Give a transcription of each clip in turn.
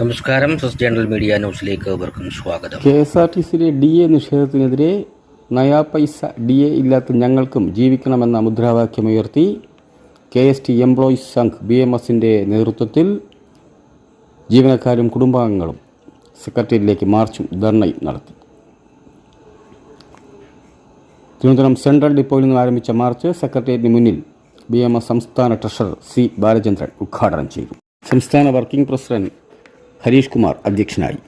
നമസ്കാരം സസ് general media ന്യൂസിലേക്ക് അവർക്കും സ്വാഗതം. കെ എസ് ആർ ടി സിയിലെ ഡി എ നിഷേധത്തിനെതിരെ നയാ പൈസ ഡി എ ഇല്ലാത്ത ഞങ്ങൾക്കും ജീവിക്കണമെന്ന മുദ്രാവാക്യമുയർത്തി K S T employees Sangh B M എസിന്റെ നേതൃത്വത്തിൽ ജീവനക്കാരും കുടുംബാംഗങ്ങളും സെക്രട്ടേറിയറ്റിലേക്ക് മാർച്ചും ധർണയും നടത്തി. തിരുവനന്തപുരം സെൻട്രൽ ഡിപ്പോയിൽ നിന്ന് ആരംഭിച്ച മാർച്ച് സെക്രട്ടേറിയറ്റിന് മുന്നിൽ ബി എം എസ് സംസ്ഥാന ട്രഷറർ സി ബാലചന്ദ്രൻ ഉദ്ഘാടനം ചെയ്തു. സംസ്ഥാന വർക്കിംഗ് പ്രസിഡന്റ് ഹരീഷ് കുമാർ അധ്യക്ഷനായി.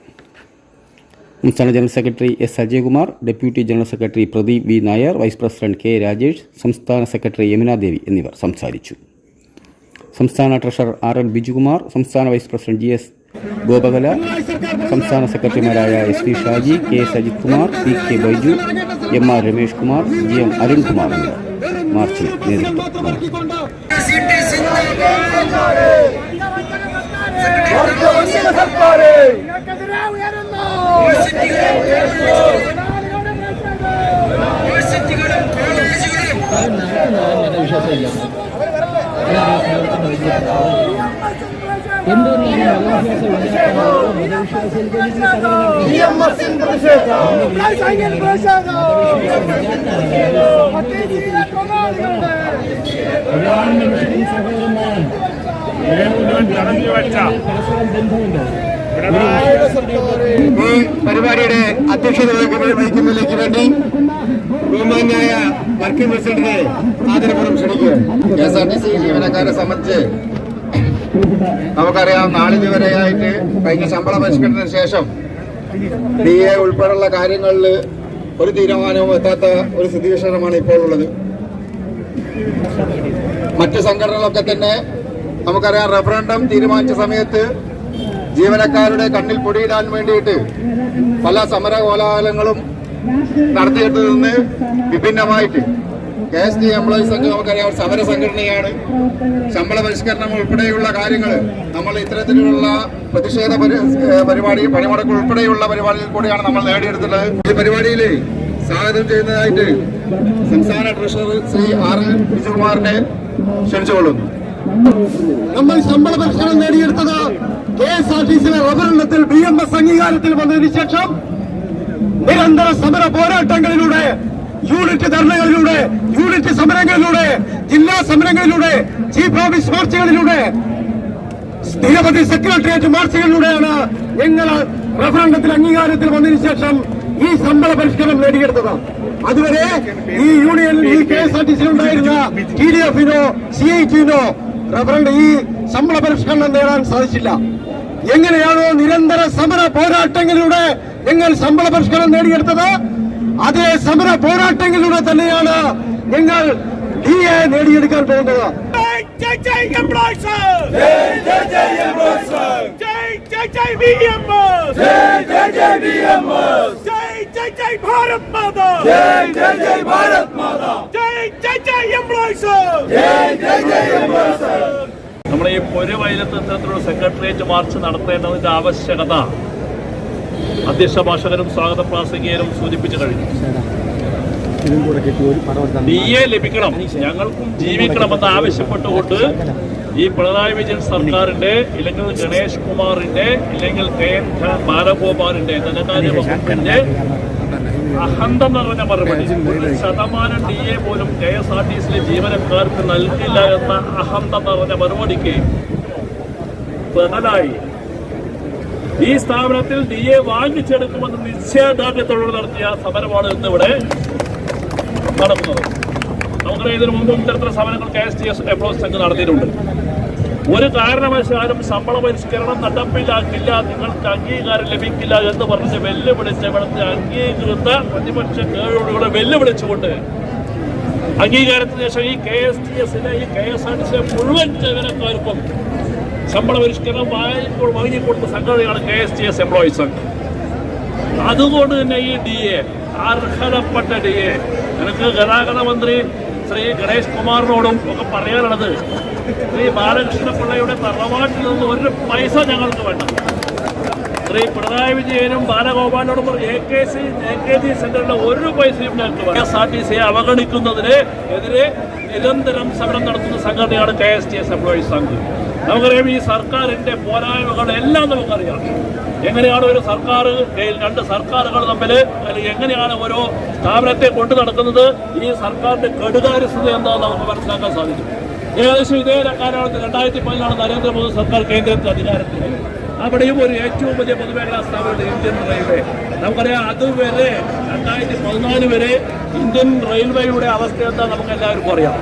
സംസ്ഥാന general secretary S Ajayakumar deputy general secretary Pradeep V Nair vice president K Rajesh സംസ്ഥാന സെക്രട്ടറി യമുനാദേവി എന്നിവർ സംസാരിച്ചു. സംസ്ഥാന ട്രഷറർ ആർ എൻ ബിജുകുമാർ സംസ്ഥാന vice president G S Gopakala സംസ്ഥാന സെക്രട്ടറിമാരായ S V Shaji K Sajith Kumar P K Baiju M R Ramesh Kumar G M Arunkumar എന്നിവർ മാർച്ചിന് നേതൃത്വം നൽകി നിങ്ങൾക്കെതിരെ ഉയരുന്നു ഈ പരിപാടിയുടെ അധ്യക്ഷത വഹിക്കുന്ന- വഹിക്കുന്നതിലേക്ക് വേണ്ടി ബഹുമാന്യായ വർക്കിംഗ് പ്രസിഡന്റിനെ ആദരപൂർവം ക്ഷണിക്കുകയാണ്. K S R T C ജീവനക്കാരെ സംബന്ധിച്ച് നമുക്കറിയാം നാളിതുവരെയായിട്ട് കഴിഞ്ഞ ശമ്പള പരിഷ്കരണത്തിന് ശേഷം ഡി എ ഉൾപ്പെടെയുള്ള കാര്യങ്ങളിൽ ഒരു തീരുമാനവും എത്താത്ത ഒരു സ്ഥിതിവിശേഷമാണ് ഇപ്പോൾ ഉള്ളത്. മറ്റ് സംഘടനകളൊക്കെ തന്നെ നമുക്കറിയാം റഫറൻഡം തീരുമാനിച്ച സമയത്ത് ജീവനക്കാരുടെ കണ്ണിൽ പൊടിയിടാൻ വേണ്ടിയിട്ട് പല സമര കോലാഹലങ്ങളും നടത്തിയിട്ട് നിന്ന് വിഭിന്നമായിട്ട് കെ എസ് ടി എംപ്ലോയീസ് സംഘം നമുക്കറിയാം സമര സംഘടനയാണ്. ശമ്പള പരിഷ്കരണം ഉൾപ്പെടെയുള്ള കാര്യങ്ങൾ നമ്മൾ ഇത്തരത്തിലുള്ള പ്രതിഷേധ പരിപാടി പണിമുടക്ക് ഉൾപ്പെടെയുള്ള പരിപാടിയിൽ കൂടിയാണ് നമ്മൾ നേടിയെടുത്തിട്ടുള്ളത്. ഈ പരിപാടിയിൽ സ്വാഗതം ചെയ്യുന്നതായിട്ട് സംസ്ഥാന ട്രഷറർ ശ്രീ ആർ വിജയകുമാറിനെ ക്ഷണിച്ചുകൊള്ളുന്നു. നമ്മൾ ശമ്പള പരിഷ്കരണം നേടിയെടുത്തത് കെ എസ് ആർ ടി സിയിലെ അവതരണത്തിൽ ബി എം എസ് അംഗീകാരത്തിൽ വന്നതിന് ശേഷം നിരന്തര സമര പോരാട്ടങ്ങളിലൂടെ യൂണിറ്റ് ധർണകളിലൂടെ യൂണിറ്റ് സമരങ്ങളിലൂടെ ജില്ലാ സമരങ്ങളിലൂടെ ചീഫ് ഓഫീസ് മാർച്ചുകളിലൂടെ നിരവധി സെക്രട്ടേറിയറ്റ് മാർച്ചുകളിലൂടെയാണ് ഞങ്ങൾ റഫറണ്ടത്തിൽ അംഗീകാരത്തിൽ വന്നതിന് ശേഷം ഈ ശമ്പള പരിഷ്കരണം നേടിയെടുത്തത്. അതുവരെ ഈ യൂണിയൻ ഈ K S R T C ഉണ്ടായിരുന്ന ടി ഡി എഫിനോ സി ഐ ടിനോ റഫറണ്ട് ഈ ശമ്പള പരിഷ്കരണം നേടാൻ സാധിച്ചില്ല എങ്ങനെയാണോ നിരന്തര സമര പോരാട്ടങ്ങളിലൂടെ ഞങ്ങൾ ശമ്പള പരിഷ്കരണം നേടിയെടുത്തത് അതേ സമര പോരാട്ടങ്ങളിലൂടെ തന്നെയാണ് ഞങ്ങൾ ഡി എ നേടിയെടുക്കാൻ പോകുന്നത് ഭാരത് മാതാ ജയ് ജയ് ജയ് എംപ്ലോയിസ് ജയ് ജയ് ജയ് നമ്മുടെ ഈ പൊരുവയലത്ത് ഇത്തരത്തിലുള്ള സെക്രട്ടേറിയറ്റ് മാർച്ച് നടത്തേണ്ടതിന്റെ ആവശ്യകത അധ്യക്ഷ ഭാഷകരും സ്വാഗത പ്രാസംഗികരും സൂചിപ്പിച്ചു കഴിഞ്ഞു. ലഭിക്കണം. ഞങ്ങൾക്കും ജീവിക്കണമെന്ന് ആവശ്യപ്പെട്ടുകൊണ്ട് ഈ പിണറായി വിജയൻ സർക്കാരിന്റെ ഇല്ലെങ്കിൽ ഗണേഷ് കുമാറിന്റെ ഇല്ലെങ്കിൽ കെ എൻ ബാലഗോപാലിന്റെ ധനകാര്യ വകുപ്പിന്റെ അഹന്ത നിറഞ്ഞ മറുപടി. ഒരു ശതമാനം ഡി എ പോലും കെ എസ് ആർ ടി സിയിലെ ജീവനക്കാർക്ക് നൽകില്ല എന്ന അഹന്ത നിറഞ്ഞ മറുപടിക്ക് ബദലായി. ഈ സ്ഥാപനത്തിൽ ഡി എ വാങ്ങിച്ചെടുക്കുമെന്ന് നിശ്ചയദാർഢ്യത്തോടെ നടത്തിയ സമരമാണ് ഇന്നിവിടെ നടക്കുന്നത്. നമുക്കറിയാം ഇതിനു മുമ്പും ഇത്തരത്തിലുള്ള സമരങ്ങൾ K S T S employees സംഘം നടത്തിയിട്ടുണ്ട്. ഒരു കാരണവശാലും ശമ്പള പരിഷ്കരണം നടപ്പിലാക്കില്ല. നിങ്ങൾക്ക് അംഗീകാരം ലഭിക്കില്ല എന്ന് പറഞ്ഞ് വെല്ലുവിളിച്ച് ഇവിടുത്തെ അംഗീകൃത പ്രതിപക്ഷ കേഴുകളുടെ വെല്ലുവിളിച്ചുകൊണ്ട് അംഗീകാരത്തിന് ശേഷം ഈ കെ എസ് ടി എസിനെ ഈ കെ എസ് ആർ ടി സിയെ മുഴുവൻ ജീവനക്കാർക്കും ശമ്പള പരിഷ്കരണം വാങ്ങിക്കൊ- വാങ്ങിക്കൊടുത്ത സംഘടനയാണ് K S T S employees അതുകൊണ്ട് തന്നെ ഈ ഡി എ അർഹതപ്പെട്ട ഡി എ എനിക്ക് ഗതാഗത മന്ത്രി ശ്രീ ഗണേഷ് കുമാറിനോടും ഒക്കെ പറയാനുള്ളത് ശ്രീ ബാലകൃഷ്ണ പിള്ളയുടെ തറവാട്ടിൽ നിന്ന് ഒരു പൈസ ഞങ്ങൾക്ക് വേണ്ട. ശ്രീ പിണറായി വിജയനും ബാലഗോപാലിനോടും A K C A K G സെന്ററിലെ ഒരു പൈസയും ഞങ്ങൾക്ക് കെ എസ് ആർ ടി സിയെ അവഗണിക്കുന്നതിന് എതിരെ നിരന്തരം സമരം നടത്തുന്ന സംഘടനയാണ് K S T S employees സംഘം നമുക്കറിയാം ഈ സർക്കാരിന്റെ പോരായ്മകളെല്ലാം നമുക്കറിയാം. എങ്ങനെയാണ് ഒരു സർക്കാർ രണ്ട് സർക്കാരുകൾ തമ്മിൽ അല്ലെങ്കിൽ എങ്ങനെയാണ് ഓരോ സ്ഥാപനത്തെ കൊണ്ടു നടക്കുന്നത് ഈ സർക്കാരിന്റെ കെടുകാര്യസ്ഥത എന്താണെന്ന് നമുക്ക് മനസ്സിലാക്കാൻ സാധിക്കും. ഏകദേശം ഇതേ കാലഘട്ടത്തിൽ രണ്ടായിരത്തി പതിനാണ് നരേന്ദ്രമോദി സർക്കാർ കേന്ദ്രത്തിൽ അധികാരത്തിൽ. അവിടെയും ഒരു ഏറ്റവും വലിയ പൊതുമേഖലാ സ്ഥാപനമാണ് ഇന്ത്യൻ റെയിൽവേ. നമുക്കറിയാം അതുവരെ രണ്ടായിരത്തി പതിനാല് വരെ ഇന്ത്യൻ റെയിൽവേയുടെ അവസ്ഥ എന്താ നമുക്ക് എല്ലാവർക്കും അറിയാം.